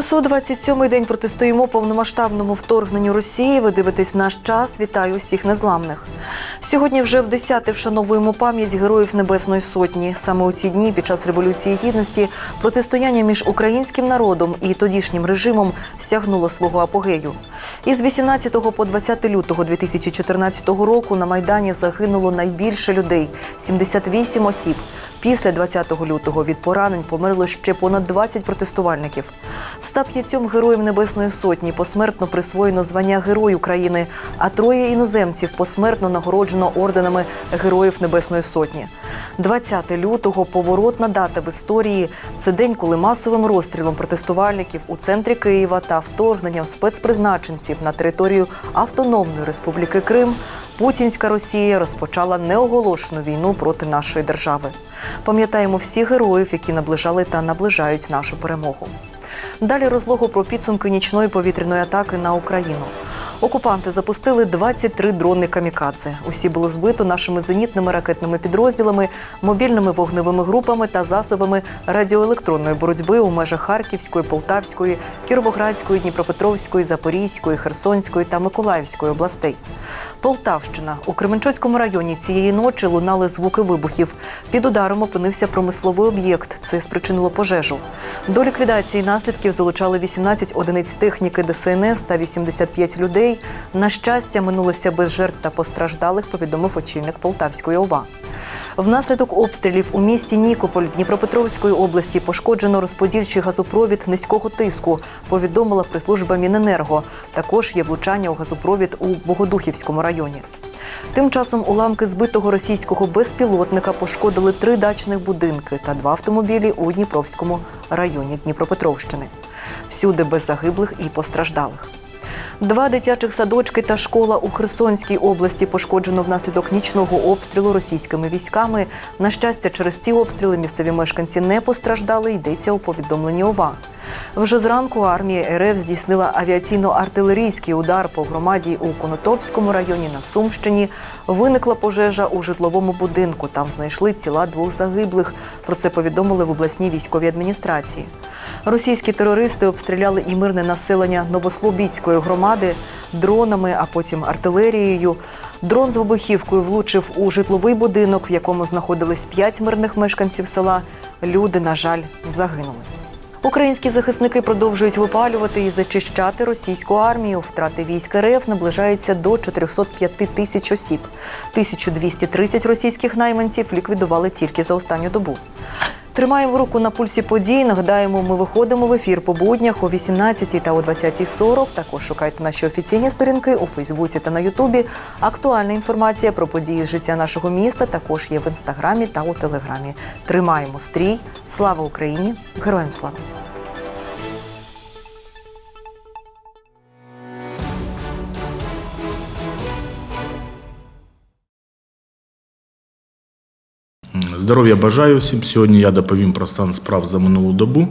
727-й день протистоїмо повномасштабному вторгненню Росії. Ви дивитесь наш час. Вітаю усіх незламних. Сьогодні вже в 10-те вшановуємо пам'ять героїв Небесної Сотні. Саме у ці дні під час революції гідності протистояння між українським народом і тодішнім режимом сягнуло свого апогею. Із 18 по 20 лютого 2014 року на майдані загинуло найбільше людей 78 осіб. Після 20 лютого від поранень померло ще понад 20 протестувальників. 105 героїв Небесної Сотні посмертно присвоєно звання Герой України, а троє іноземців посмертно нагороджено орденами Героїв Небесної Сотні. 20 лютого поворотна дата в історії. Це день, коли масовим розстрілом протестувальників у центрі Києва та вторгненням спецпризначенців на територію Автономної Республіки Крим Путінська Росія розпочала неоголошену війну проти нашої держави. Пам'ятаємо всіх героїв, які наближали та наближають нашу перемогу. Далі розлогу про підсумки нічної повітряної атаки на Україну. Окупанти запустили 23 дрони камікадзе. Усі було збито нашими зенітними ракетними підрозділами, мобільними вогневими групами та засобами радіоелектронної боротьби у межах Харківської, Полтавської, Кіровоградської, Дніпропетровської, Запорізької, Херсонської та Миколаївської областей. Полтавщина у Кременчуцькому районі цієї ночі лунали звуки вибухів. Під ударом опинився промисловий об'єкт. Це спричинило пожежу. До ліквідації наслідків залучали 18 одиниць техніки ДСНС та 85 людей. На щастя, минулося без жертв та постраждалих, повідомив очільник Полтавської ОВА. Внаслідок обстрілів у місті Нікополь Дніпропетровської області пошкоджено розподільчий газопровід низького тиску. Повідомила прес-служба Міненерго. Також є влучання у газопровід у Богодухівському районі. Тим часом уламки збитого російського безпілотника пошкодили три дачних будинки та два автомобілі у Дніпровському районі Дніпропетровщини. Всюди без загиблих і постраждалих. Два дитячих садочки та школа у Херсонській області пошкоджено внаслідок нічного обстрілу російськими військами. На щастя, через ці обстріли місцеві мешканці не постраждали. Йдеться у повідомленні ОВА. Вже зранку армія РФ здійснила авіаційно-артилерійський удар по громаді у Конотопському районі на Сумщині. Виникла пожежа у житловому будинку. Там знайшли тіла двох загиблих. Про це повідомили в обласній військовій адміністрації. Російські терористи обстріляли і мирне населення Новослобідської громади дронами, а потім артилерією. Дрон з вибухівкою влучив у житловий будинок, в якому знаходились п'ять мирних мешканців села. Люди, на жаль, загинули. Українські захисники продовжують випалювати і зачищати російську армію. Втрати військ РФ наближаються до 405 тисяч осіб. 1230 російських найманців ліквідували тільки за останню добу. Тримаємо руку на пульсі подій. Нагадаємо, ми виходимо в ефір по буднях о 18 та о 20.40. Також шукайте наші офіційні сторінки у Фейсбуці та на Ютубі. Актуальна інформація про події з життя нашого міста також є в інстаграмі та у телеграмі. Тримаємо стрій. Слава Україні! Героям слава! Здоров'я бажаю всім. Сьогодні я доповім про стан справ за минулу добу.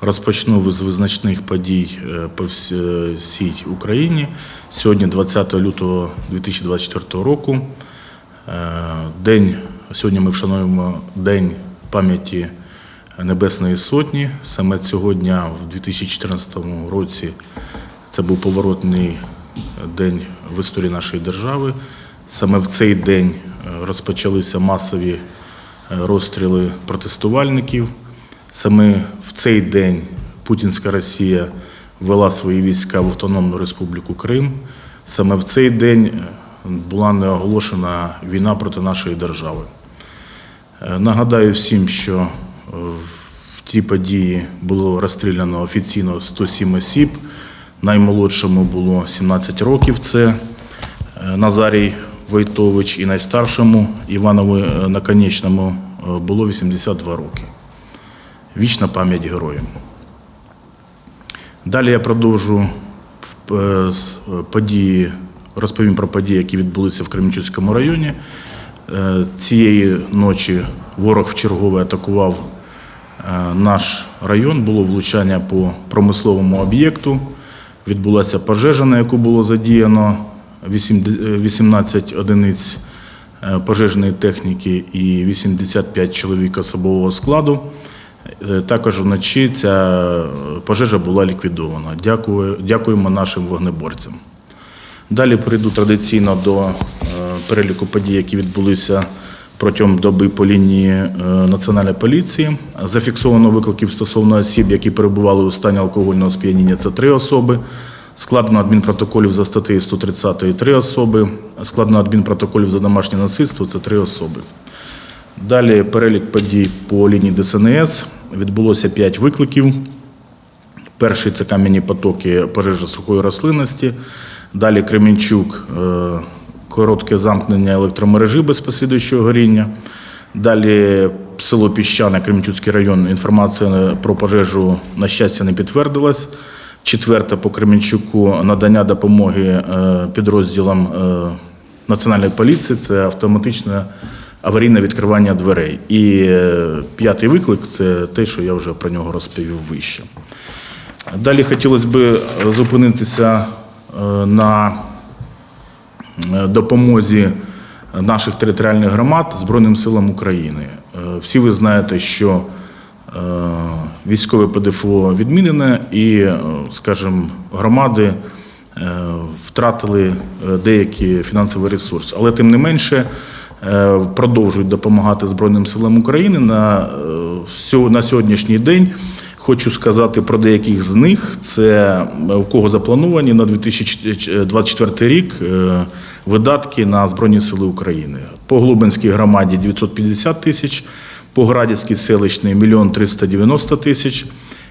Розпочну з визначних подій е, по всій Україні. Сьогодні, 20 лютого 2024 року, е, день, сьогодні ми вшануємо День пам'яті Небесної Сотні. Саме цього дня, в 2014 році, це був поворотний день в історії нашої держави. Саме в цей день е, розпочалися масові е, розстріли протестувальників. Саме в цей день Путінська Росія ввела свої війська в Автономну Республіку Крим. Саме в цей день е, була неоголошена війна проти нашої держави. Е, Нагадаю всім, що е, в ті події було розстріляно офіційно 107 осіб. Наймолодшому було 17 років. Це Назарій Войтович, і найстаршому Іванову е, Наконечному е, було 82 роки. Вічна пам'ять героям. Далі я продовжу е, події, розповім про події, які відбулися в Кременчуцькому районі. Цієї ночі ворог вчергове атакував наш район. Було влучання по промисловому об'єкту. Відбулася пожежа, на яку було задіяно 18 одиниць е, пожежної техніки і 85 чоловік особового складу. Е, Також вночі ця пожежа була ліквідована. Дякую, дякуємо нашим вогнеборцям. Далі перейду традиційно до е, переліку подій, які відбулися протягом доби по лінії е, Національної поліції. Зафіксовано викликів стосовно осіб, які перебували у стані алкогольного сп'яніння. Це три особи. Складено адмінпротоколів за статтею 130 – три особи. Складено адмінпротоколів за домашнє насильство це три особи. Далі перелік подій по лінії ДСНС. Відбулося 5 викликів. Перший це кам'яні потоки пожежа сухої рослинності. Далі Кременчук, е, коротке замкнення електромережі без послідуючого горіння. Далі село Піщане, Кременчуцький район. Інформація про пожежу, на щастя, не підтвердилась. Четверте по Кременчуку надання допомоги е, підрозділам е, Національної поліції це автоматичне аварійне відкривання дверей. І е, п'ятий виклик це те, що я вже про нього розповів вище. Далі хотілося б зупинитися на допомозі наших територіальних громад Збройним силам України. Всі ви знаєте, що військове ПДФО відмінене і, е, скажімо, громади е, втратили е, деякі фінансові ресурси. Але тим не менше продовжують допомагати Збройним силам України на, на сьогоднішній день. Хочу сказати про деяких з них. Це у кого заплановані на 2024 рік видатки на Збройні Сили України. По Глубинській громаді 950 тисяч, по Градівській селищній 1 390 тисяч,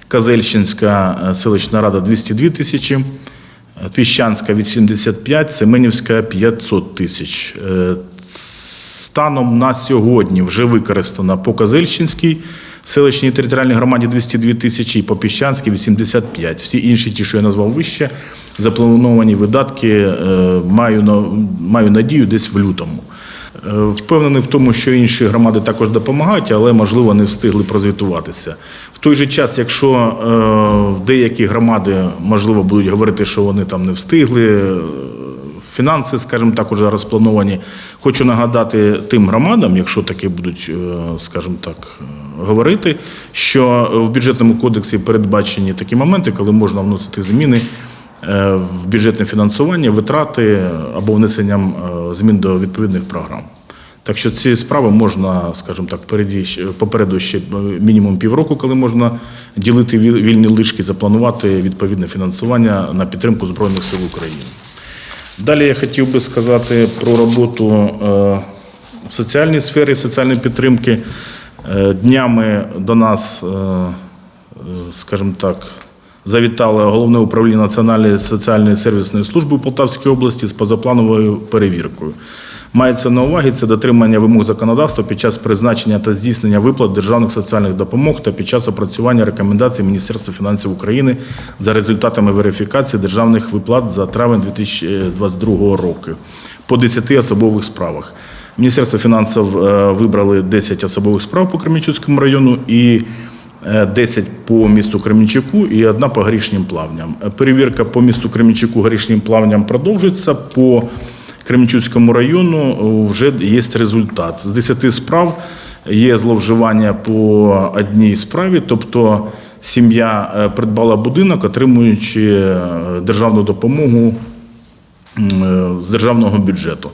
Казельщинська е, селищна рада 202 тисячі, е, Піщанська 85, Семенівська 500 тисяч. Е, Станом на сьогодні вже використано по Козельщинській селищній територіальній громаді 202 тисячі і по Піщанській 85. Всі інші, ті, що я назвав вище, заплановані видатки маю надію десь в лютому. Е, Впевнений в тому, що інші громади також допомагають, але можливо не встигли прозвітуватися. В той же час, якщо е, деякі громади можливо будуть говорити, що вони там не встигли, е, фінанси, скажімо так, уже розплановані. Хочу нагадати тим громадам, якщо такі будуть, скажімо так, говорити, що в бюджетному кодексі передбачені такі моменти, коли можна вносити зміни в бюджетне фінансування, витрати або внесенням е, змін до відповідних програм. Так що ці справи можна, скажімо так, попереду ще е, мінімум півроку, коли можна ділити вільні лишки, запланувати відповідне фінансування на підтримку Збройних сил України. Далі я хотів би сказати про роботу е, в соціальній сфері, соціальної підтримки. Е, Днями до нас, е, е, скажімо так, завітало головне управління Національної соціальної сервісної служби у Полтавській області з позаплановою перевіркою. Мається на увазі це дотримання вимог законодавства під час призначення та здійснення виплат державних соціальних допомог та під час опрацювання рекомендацій Міністерства фінансів України за результатами верифікації державних виплат за травень 2022 року по 10 особових справах. Міністерство фінансів е, вибрали 10 особових справ по Кременчуцькому району і 10 по місту Кременчуку і одна по горішнім плавням. Е, Перевірка по місту Кременчуку горішнім плавням продовжується. По Кременчуцькому району е, вже є результат. З 10 справ є зловживання по одній справі, тобто сім'я е, придбала будинок, отримуючи е, державну допомогу е, з державного бюджету.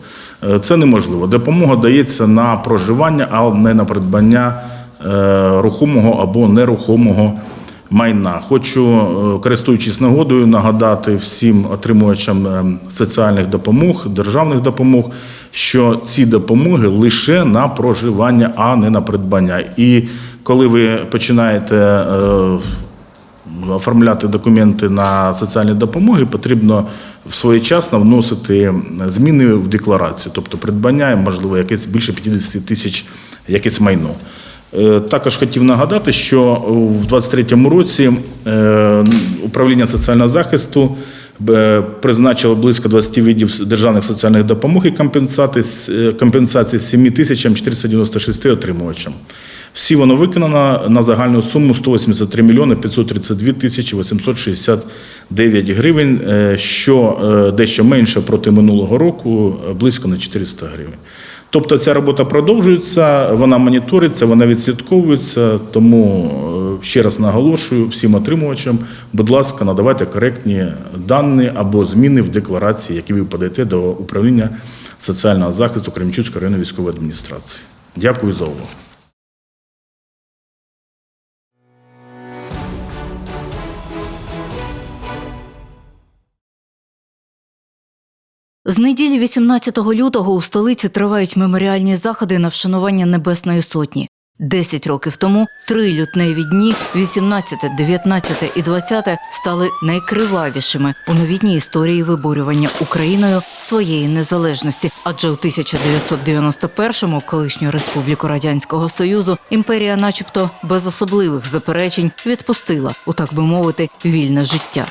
Е, Це неможливо. Допомога дається на проживання, а не на придбання е, рухомого або нерухомого майна. Хочу, е, користуючись нагодою, нагадати всім отримувачам е, соціальних допомог, державних допомог, що ці допомоги лише на проживання, а не на придбання. І коли ви починаєте е, оформляти документи на соціальні допомоги, потрібно своєчасно вносити зміни в декларацію, тобто придбання, можливо, якесь більше 50 тисяч якесь майно. Е, Також хотів нагадати, що в 2023 році е, управління соціального захисту е, призначило близько 20 видів державних соціальних допомог і компенсацій, з- 7 тисячам 496 отримувачам. Всі воно виконано на загальну суму 183 мільйони 532 тисячі 869 гривень, що дещо менше проти минулого року, близько на 400 гривень. Тобто ця робота продовжується, вона моніториться, вона відслідковується, тому ще раз наголошую всім отримувачам, будь ласка, надавайте коректні дані або зміни в декларації, які ви подаєте до управління соціального захисту Кремчуцької районної військової адміністрації. Дякую за увагу. З неділі 18 лютого у столиці тривають меморіальні заходи на вшанування Небесної Сотні. Десять років тому три лютневі дні, 18, 19 і 20, стали найкривавішими у новітній історії виборювання Україною своєї незалежності. Адже у 1991-му колишню республіку радянського союзу імперія, начебто, без особливих заперечень, відпустила у так би мовити вільне життя.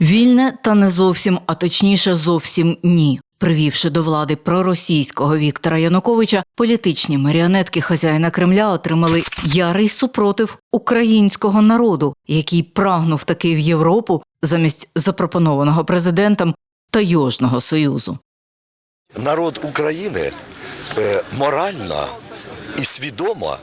Вільне та не зовсім, а точніше, зовсім ні. Привівши до влади проросійського Віктора Януковича, політичні маріонетки хазяїна Кремля отримали ярий супротив українського народу, який прагнув таки в Європу замість запропонованого президентом Тайожного союзу. народ України е, морально і свідомо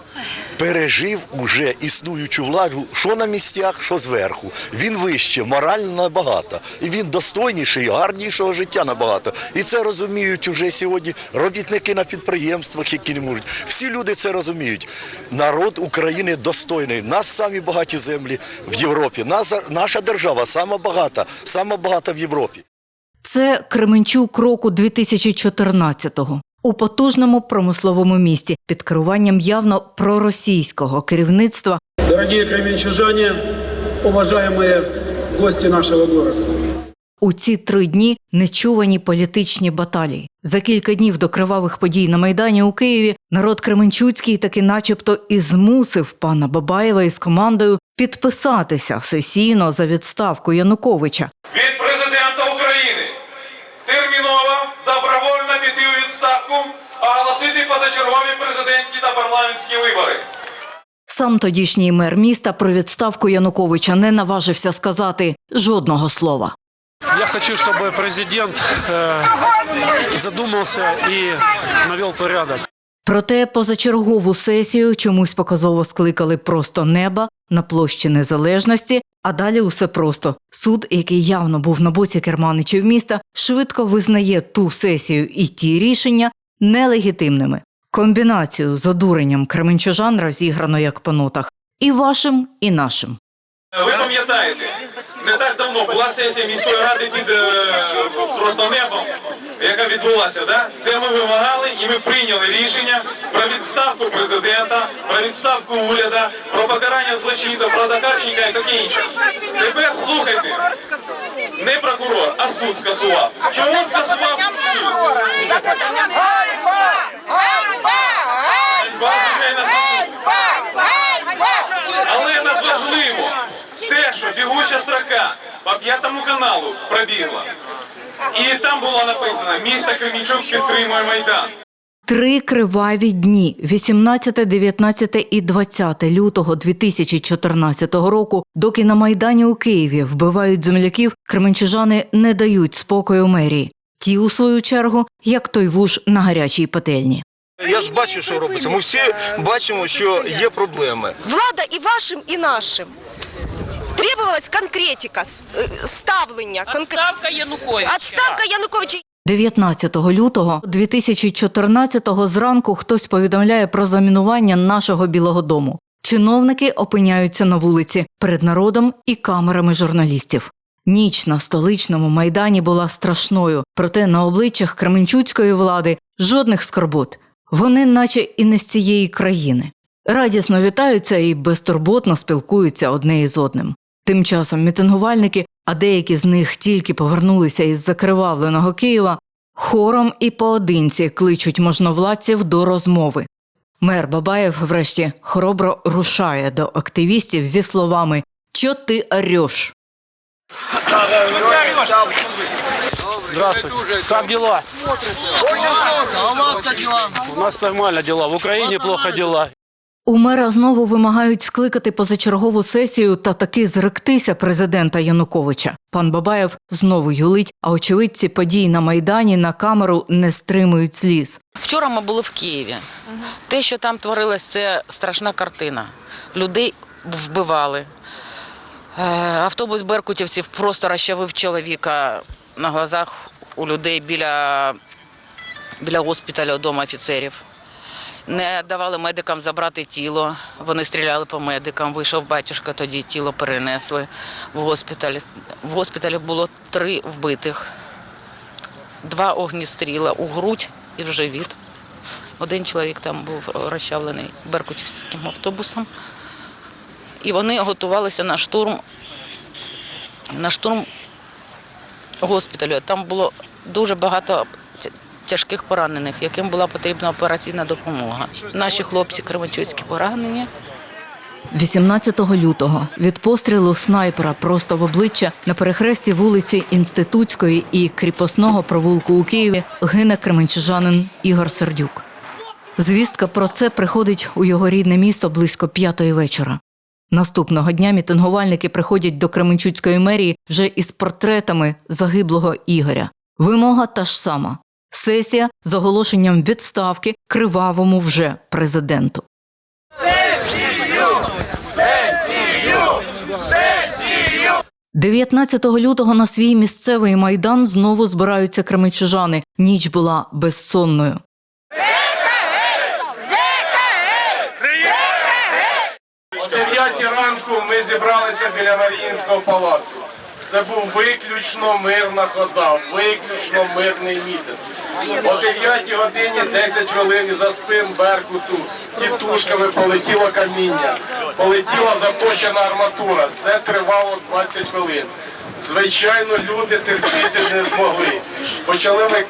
пережив уже існуючу владу, що на місцях, що зверху. Він вище, морально набагато. І він достойніший, гарнішого життя набагато. І це розуміють уже сьогодні робітники на підприємствах, які не можуть. Всі люди це розуміють. Народ України достойний. Нас самі багаті землі в Європі. Нас, наша держава сама багата, сама багата в Європі. Це Кременчук року 2014-го. У потужному промисловому місті під керуванням явно проросійського керівництва Дорогие кременчужане, уважаемые гости нашего города. У ці три дні нечувані політичні баталії. За кілька днів до кривавих подій на майдані у Києві народ Кременчуцький таки, начебто, і змусив пана Бабаєва із командою підписатися сесійно за відставку Януковича. від президента України терміново добровольно піти у відставку, оголосити позачергові президентські та парламентські вибори. Сам тодішній мер міста про відставку Януковича не наважився сказати жодного слова. Я хочу, чтобы президент э, задумался и навел порядок. Проте позачергову сесію чомусь показово скликали просто неба на площі Незалежності, а далі усе просто. Суд, який явно був на боці керманичів міста, швидко визнає ту сесію і ті рішення нелегітимними. Комбінацію з одуренням кременчужан розіграно як по нотах і вашим, і нашим. Ви пам'ятаєте, не так давно була сесія міської ради під е, просто небом, яка відбулася, да? де ми вимагали і ми прийняли рішення про відставку президента, про відставку уряду, про покарання злочинців, про Захарченка і таке інше. Тепер слухайте, не прокурор, а суд скасував. Чому скасував суд? Але надважливо те, що бігуча строка по п'ятому каналу пробігла. І там було написано місто Кремінчук підтримує Майдан. Три криваві дні 18, 19 і 20 лютого 2014 року, доки на майдані у Києві вбивають земляків, кременчужани не дають спокою мерії. Ті, у свою чергу, як той вуж на гарячій пательні. Я ж бачу, що робиться. Ми всі бачимо, що є проблеми. влада і вашим, і нашим. Требувалась конкретика, е, ставлення. Отставка Януковича. Отставка Януковича. 19 лютого 2014 зранку хтось повідомляє про замінування нашого Білого Дому. Чиновники опиняються на вулиці перед народом і камерами журналістів. Ніч на столичному майдані була страшною, проте на обличчях Кременчуцької влади жодних скорбот. Вони, наче і не з цієї країни. Радісно вітаються і безтурботно спілкуються одне із одним. Тим часом мітингувальники, а деякі з них тільки повернулися із закривавленого Києва, хором і поодинці кличуть можновладців до розмови. Мер Бабаєв, врешті, хоробро рушає до активістів зі словами «Чо ти орєш?». Здравствуйте. Как дела? У нас нормально дела. В Украине плохо дела. У мера знову вимагають скликати позачергову сесію та таки зректися президента Януковича. Пан Бабаєв знову юлить, а очевидці подій на майдані на камеру не стримують сліз. Вчора ми були в Києві. Те, що там творилось, це страшна картина. Людей вбивали. Е, Автобус беркутівців просто розчавив чоловіка на глазах у людей біля, біля госпіталю Дому офіцерів. Не давали медикам забрати тіло. Вони стріляли по медикам. Вийшов батюшка, тоді тіло перенесли в госпіталь. В госпіталі було три вбитих, два огністріла у грудь і в живіт. Один чоловік там був розчавлений беркутівським автобусом. І вони готувалися на штурм, на штурм госпіталю. Там було дуже багато тяжких поранених, яким була потрібна операційна допомога. Наші хлопці кременчуцькі поранені. 18 лютого від пострілу снайпера просто в обличчя на перехресті вулиці Інститутської і кріпосного провулку у Києві гине кременчужанин Ігор Сердюк. Звістка про це приходить у його рідне місто близько п'ятої вечора. Наступного дня мітингувальники приходять до Кременчуцької мерії вже із портретами загиблого Ігоря. Вимога та ж сама сесія з оголошенням відставки кривавому вже президенту. 19 лютого на свій місцевий майдан знову збираються кременчужани. Ніч була безсонною. О 9 ранку ми зібралися біля Маріїнського палацу. Це був виключно мирна хода, виключно мирний мітинг. О 9 годині 10 хвилин за спин Беркуту тітушками полетіло каміння, полетіла заточена арматура. Це тривало 20 хвилин. Звичайно, люди терпіти не змогли. Почали ми е,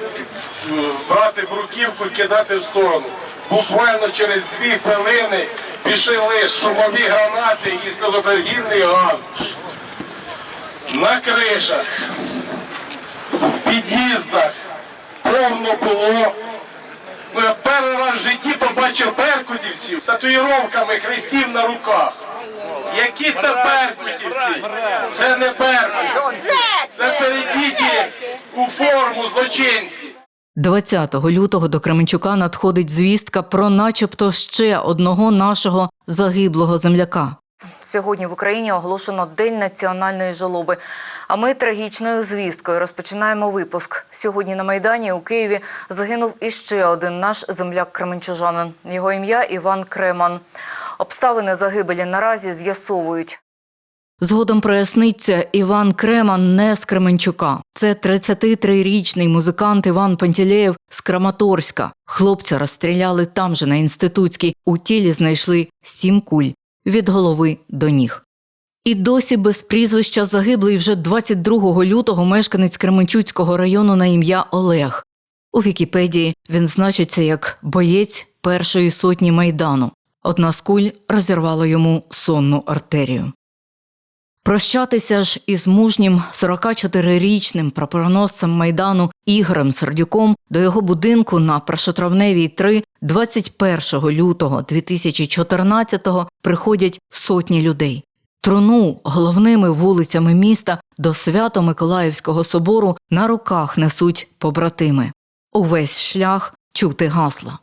брати бруківку і кидати в сторону. Буквально через дві хвилини пішли шумові гранати і сльозотогінний газ. На кришах, в під'їздах повно було. Ну, я перший раз в житті побачив беркутівців з татуїровками хрестів на руках. Які це беркутівці? Це не беркут. Це передіті у форму злочинці. 20 лютого до Кременчука надходить звістка про начебто ще одного нашого загиблого земляка. Сьогодні в Україні оголошено День національної жалоби. А ми трагічною звісткою розпочинаємо випуск. Сьогодні на Майдані у Києві загинув іще один наш земляк-кременчужанин. Його ім'я Іван Креман. Обставини загибелі наразі з'ясовують. Згодом проясниться Іван Креман не з Кременчука. Це 33-річний музикант Іван Пантілеєв з Краматорська. Хлопця розстріляли там же на інститутській. У тілі знайшли сім куль від голови до ніг. І досі без прізвища загиблий вже 22 лютого мешканець Кременчуцького району на ім'я Олег. У Вікіпедії він значиться як боєць першої сотні майдану. Одна з куль розірвала йому сонну артерію. Прощатися ж із мужнім 44-річним прапороносцем майдану Ігорем Сердюком до його будинку на Першотравневій 3 21 лютого 2014-го приходять сотні людей. Труну головними вулицями міста до Свято-Миколаївського собору на руках несуть побратими. Увесь шлях чути гасла.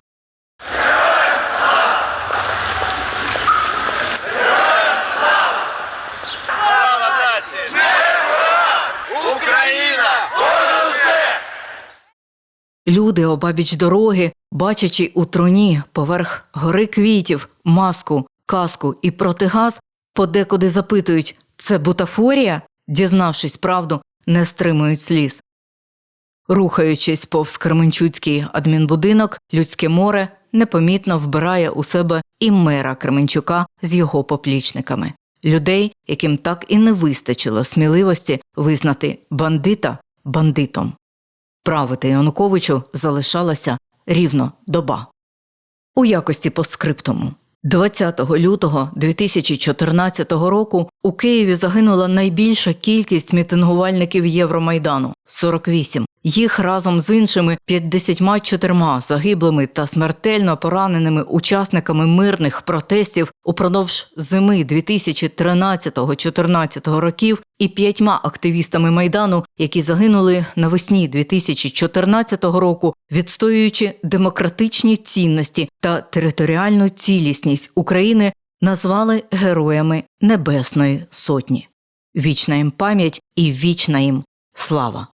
Люди обабіч дороги, бачачи у труні поверх гори квітів, маску, каску і протигаз, подекуди запитують це бутафорія? Дізнавшись правду, не стримують сліз. Рухаючись повз Кременчуцький адмінбудинок, людське море непомітно вбирає у себе і мера Кременчука з його поплічниками людей, яким так і не вистачило сміливості визнати бандита бандитом. Правити Януковичу залишалася рівно доба. У якості постскриптуму. 20 лютого 2014 року у Києві загинула найбільша кількість мітингувальників Євромайдану 48. Їх разом з іншими 54 загиблими та смертельно пораненими учасниками мирних протестів упродовж зими 2013-14 років і п'ятьма активістами майдану, які загинули навесні 2014 року, відстоюючи демократичні цінності та територіальну цілісність України назвали героями Небесної Сотні. Вічна їм пам'ять і вічна їм слава.